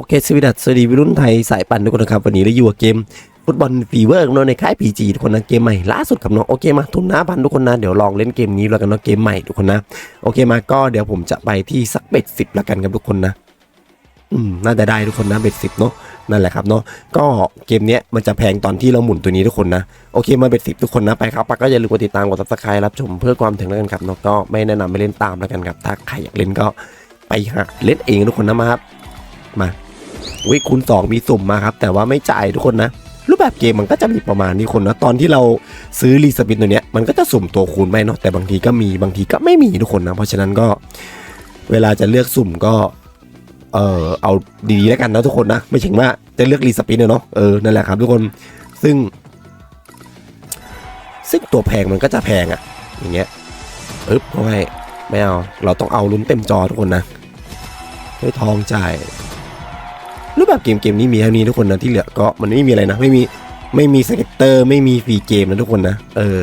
อเคสวัสดีสวัสดีวัยรุ่นไทยสายปั่นทุกคนนะครับวันนี้เราอยู่กับเกมฟุตบอลฟีเวอร์ของเราในค่าย PG ทุกคนนะเกมใหม่ล่าสุดครับน้องโอเคมาทุนหน้าพันทุกคนนะเดี๋ยวลองเล่นเกมนี้แล้วกันเนาะเกมใหม่ทุกคนนะโอเคมาก็เดี๋ยวผมจะไปที่สักเบ็ดสิบแล้วกันครับทุกคนนะอืมน่าจะได้ทุกคนนะเบ็ดสิบเนาะนั่นแหละครับเนาะก็เกมเนี้ยมันจะแพงตอนที่เราหมุนตัวนี้ทุกคนนะโอเคมาเบ็ดสิบทุกคนนะไปครับปากก็อย่าลืมกดติดตามกดซับสไครต์รับชมเพื่อความถึงแล้วกันครับเนาะก็ไม่แนะนำไม่เล่นตามแล้วกันครับถ้าใครอยากเล่นก็ไปหาเล่นเองทุกคนนะมาครับมา วิคูณสองมีสุ่มมาครับ แต่ว่าไม่จ่ายทุกคนนะ รูปแบบเกมมันก็จะมีประมาณนี้คนนะตอนที่เราซื้อรีสปินตัวเนี้ยมันก็จะสุ่มตัวคูณไปเนาะแต่บางทีก็มีบางทีก็ไม่มีทุกคนนะ เพราะฉะนั้นก็เวลาจะเลือกสุ่มก็ เออเอาดีๆแล้วกันนะทุกคนนะ ไม่ใช่ว่าจะเลือกรีสปินเนาะเออนั่นแหละครับทุกคนซึ่ง ซึ่งตัวแพงมันก็จะแพงอะ่ะ อย่างเงี้ยอึ๊บเขาให้ไม่เอา เราต้องเอาลุ้นเต็มจอทุกคนนะ ให้ทองจ่าย แบบเกมเกมนี้มีเท่านี้ทุกคนนะที่เหลือก็มันไม่มีอะไรนะ ไม่มีไม่มีสเก็ตเตอร์ไม่มีฟรีเกมนะทุกคนนะ เออ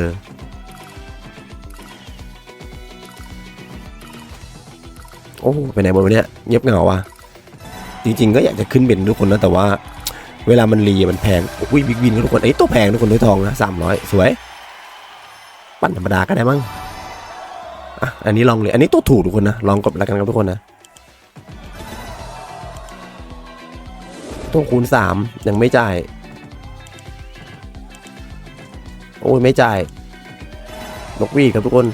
โอ้ไปไหนหมดวะเนี่ยเงียบเหงาว่ะจริงๆ ก็อยากจะขึ้นเบนทุกคนนะแต่ว่า เวลามันรีมันแพงอุ้ยบิ๊กวินทุกคนไอ้ตัวแพงทุกคนด้วยทองนะสามร้อยสวย ปั่นธรรมดาก็ได้มั้งอะอันนี้ลองเลย อันนี้ตัวถูกทุกคนนะลองกดแล้วกันครับทุกคนนะ ตัวคูณสามยังไม่จ่าย โอ้ยไม่จ่ายนกวีครับทุกคน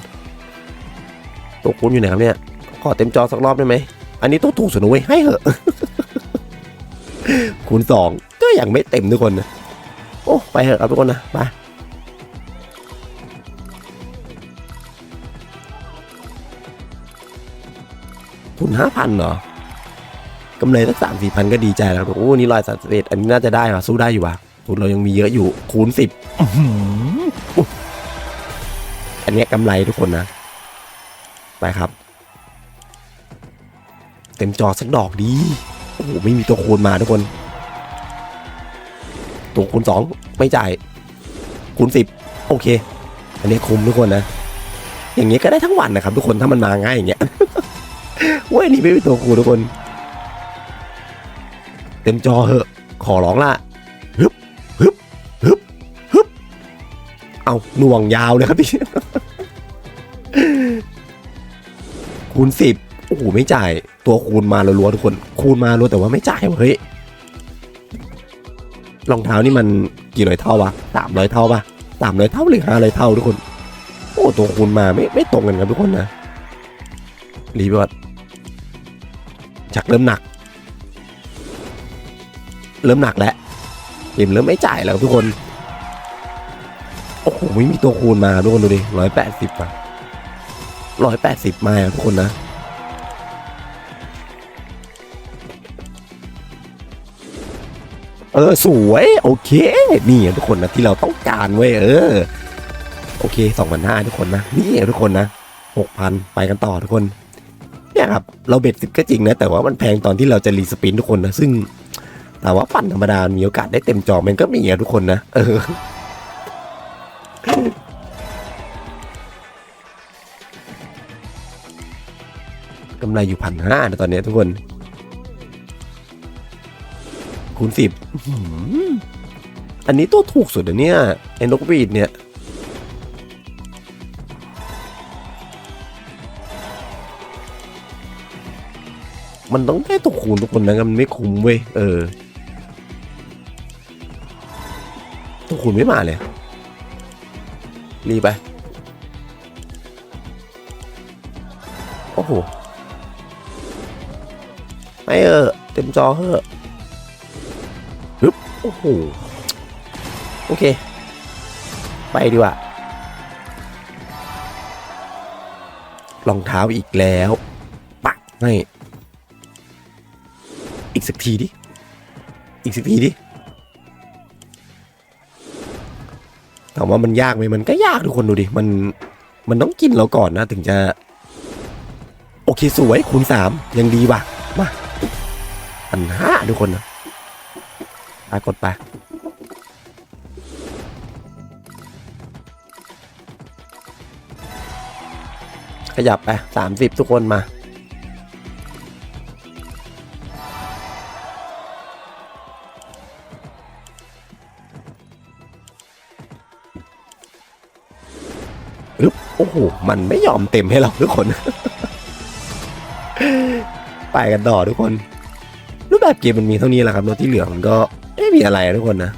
ตัวคูณอยู่ไหนครับเนี่ยขอเต็มจอสักรอบได้ไหมอันนี้ต้องถูกสุดนะเว้ยให้เหอะคูณสองก็ยังไม่เต็มทุกคนนะโอ้ไปเหอะครับทุกคนนะไปทุนห้าพันเหรอ กำไรสักสามสี่พันก็ดีใจแล้วครับโอ้นี่ร้อยสามสิบเอ็ดอันนี้น่าจะได้ว่ะสู้ได้อยู่ว่ะทุนเรายังมีเยอะอยู่คูณสิบอันเนี้ยกำไรทุกคนนะ ไปครับ เต็มจอสักดอกดีโอ้โหไม่มีตัวคูณมาทุกคน ตัวคูณสองไม่จ่าย คูณสิบโอเค อันนี้คุ้มทุกคนนะ อย่างเงี้ยก็ได้ทั้งวันนะครับ ทุกคนถ้ามันมาง่ายอย่างเงี้ยเว้ยนี่ไม่มีตัวคูณทุกคน เต็มจอเหอะ ขอร้องละฮึบฮึบฮึบฮึบเอาหน่วงยาวเลยครับพี่คูณสิบโอ้โหไม่จ่ายตัวคูณมาล้วนๆทุกคน คูณมาล้วนแต่ว่าไม่จ่ายวะเฮ้ยรองเท้านี่มันกี่ร้อยเท่าวะสามร้อยเท่าปะสามร้อยเท่าหรือห้าร้อยเท่าทุกคน โอ้ตัวคูณมาไม่ไม่ตรงกันครับทุกคนนะรีบอดชักเริ่มหนัก เริ่มหนักแล้วเกมเริ่มไม่จ่ายแล้วทุกคน โอ้โหไม่มีตัวคูณมาทุกคนดูดิร้อยแปดสิบอะร้อยแปดสิบมาทุกคนนะเออสวยโอเคนี่ทุกคนนะที่เราต้องการเว้ยเออ โอเคสองพันห้าทุกคนนะนี่ทุกคนนะหกพันไปกันต่อทุกคนเนี่ยครับเราเบ็ดสิบก็จริงนะ แต่ว่ามันแพงตอนที่เราจะรีสปินทุกคนนะซึ่ง แต่ว่าปั่นธรรมดา มีโอกาสได้เต็มจอมันก็มีอะทุกคนนะ เออ กำไรอยู่พันห้านะตอนนี้ทุกคน คูณสิบ อันนี้ตัวถูกสุดอะเนี่ย ไอ้นกวีดเนี่ยมันต้องได้ตัวคูณทุกคนนะมันไม่คุ้มเว้ย เออ ตัวคูณไม่มาเลย รีไป โอ้โห ไม่เออ เต็มจอเฮ้อะฮึบโอ้โห โอเค ไปดีกว่ารองเท้าอีกแล้ว ปักให้อีกสักทีดิ อีกสักทีดิามว่ามันยากไหมมันก็ยากทุกคนดูดิ มัน มันต้องกินเราก่อนนะ ถึงจะ โอเคสวยคูณสามยังดีว่ะ มาพันห้าทุกคนนะไปกดไปขยับไปสามสิบทุกคนมา โอ้โห มันไม่ยอมเต็มให้เราทุกคน ไปกันต่อทุกคน รูปแบบเกมมันมีเท่านี้แหละครับแล้วที่เหลือมันก็ไม่มีอะไรทุกคนนะ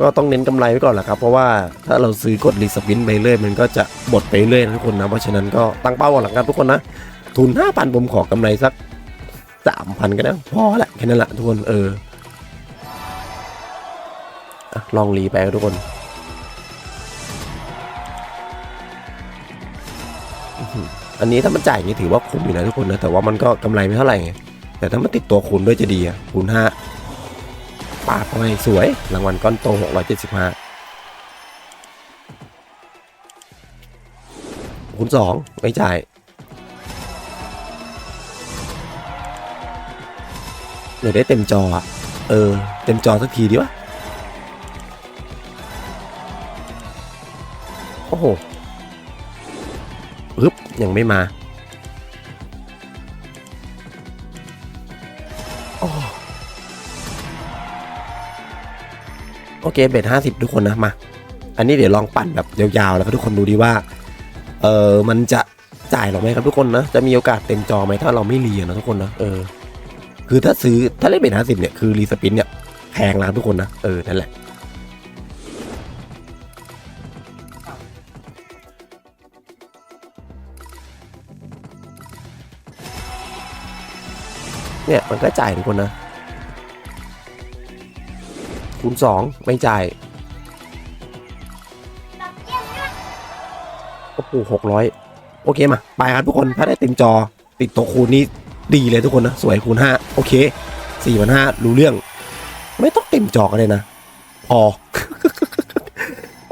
ก็ต้องเน้นกำไรไว้ก่อนแหละครับ เพราะว่าถ้าเราซื้อกดรีสปินไปเรื่อยมันก็จะหมดไปเรื่อยนะทุกคนนะ เพราะฉะนั้นก็ตั้งเป้าก่อนหลังกันทุกคนนะ ทุน 5,000 ผมขอกำไรสัก 3,000 ก็ได้พอละแค่นั้นแหละทุกคนเออลองรีไปทุกคน อันนี้ถ้ามันจ่ายอย่างนี้ถือว่าคุ้มอยู่นะทุกคนนะแต่ว่ามันก็กำไรไม่เท่าไหร่ไงแต่ถ้ามันติดตัวคูณด้วยจะดีอะคูณห้าปาดเข้าไปสวย รางวัลก้อนโต675คูณสองไม่จ่ายเดี๋ยวได้เต็มจออะเออ เต็มจอสักทีดีวะโอ้โห ยังไม่มาโอเคเบ็ดห้าสิบทุกคนนะมา อันนี้เดี๋ยวลองปั่นแบบยาวๆ แล้วก็ทุกคนดูดีว่า เออมันจะจ่ายเราไหมครับทุกคนนะ จะมีโอกาสเต็มจอไหมถ้าเราไม่เรียนนะทุกคนนะเออ คือถ้าซื้อถ้าเล่นเบ็ดห้าสิบเนี่ยคือรีสปินเนี่ยแพงนะครับทุกคนนะเออนั่นแหละ เนี่ยมันก็จ่ายทุกคนนะคูณสองไม่จ่ายโอ้โหหกร้อยโอเคมาไปครับทุกคนถ้าได้เต็มจอติดตัวคูณนี้ดีเลยทุกคนนะ สวยคูณห้าโอเคสี่พันห้ารู้เรื่อง ไม่ต้องเต็มจอกันเลยนะ พอ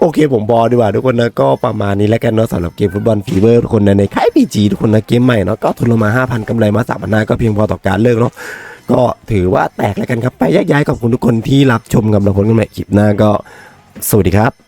อเคผมบอดีกว่าทุกคนนะก็ประมาณนี้แล้วกันเนาะสำหรับเกมฟุตบอลฟีเวอร์ทุกคนนะในค่ายพีจีทุกคนนะเกมใหม่เนาะก็ทุนลงมา 5,000กำไรมา3 0 0 0ก็เพียงพอต่อการเลิกเนาะก็ถือว่าแตกแล้วกันครับไปแยกย้ายขอบคุณทุกคนที่รับชมกับเราผลกันใหม่คลิปหน้าก็สวัสดีครับ